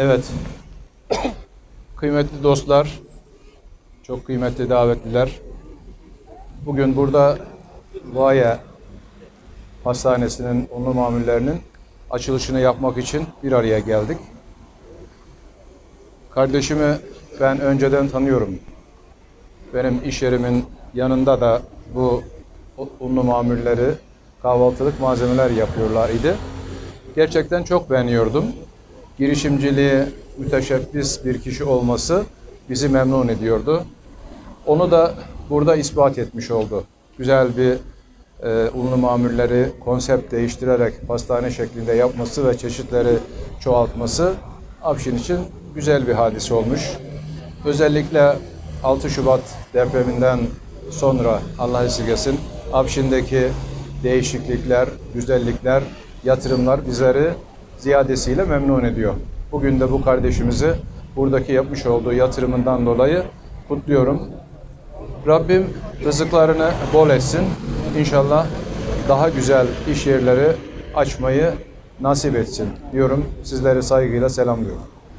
Evet. Kıymetli dostlar, çok kıymetli davetliler. Bugün burada Vaya Hastanesi'nin onlu mamullerinin açılışını yapmak için bir araya geldik. Kardeşimi ben önceden tanıyorum. Benim iş yerimin yanında da bu unlu mamulleri kahvaltılık malzemeler yapıyorlar idi. Gerçekten çok beğeniyordum. Girişimciliği müteşebbis bir kişi olması bizi memnun ediyordu. Onu da burada ispat etmiş oldu. Güzel bir e, unlu mamulleri konsept değiştirerek pastane şeklinde yapması ve çeşitleri çoğaltması Afşin için güzel bir hadise olmuş. Özellikle 6 Şubat depreminden sonra Allah esirgesin Afşin'deki değişiklikler, güzellikler, yatırımlar bizleri ziyadesiyle memnun ediyor. Bugün de bu kardeşimizi buradaki yapmış olduğu yatırımından dolayı kutluyorum. Rabbim rızıklarını bol etsin. İnşallah daha güzel iş yerleri açmayı nasip etsin diyorum. Sizleri saygıyla selamlıyorum.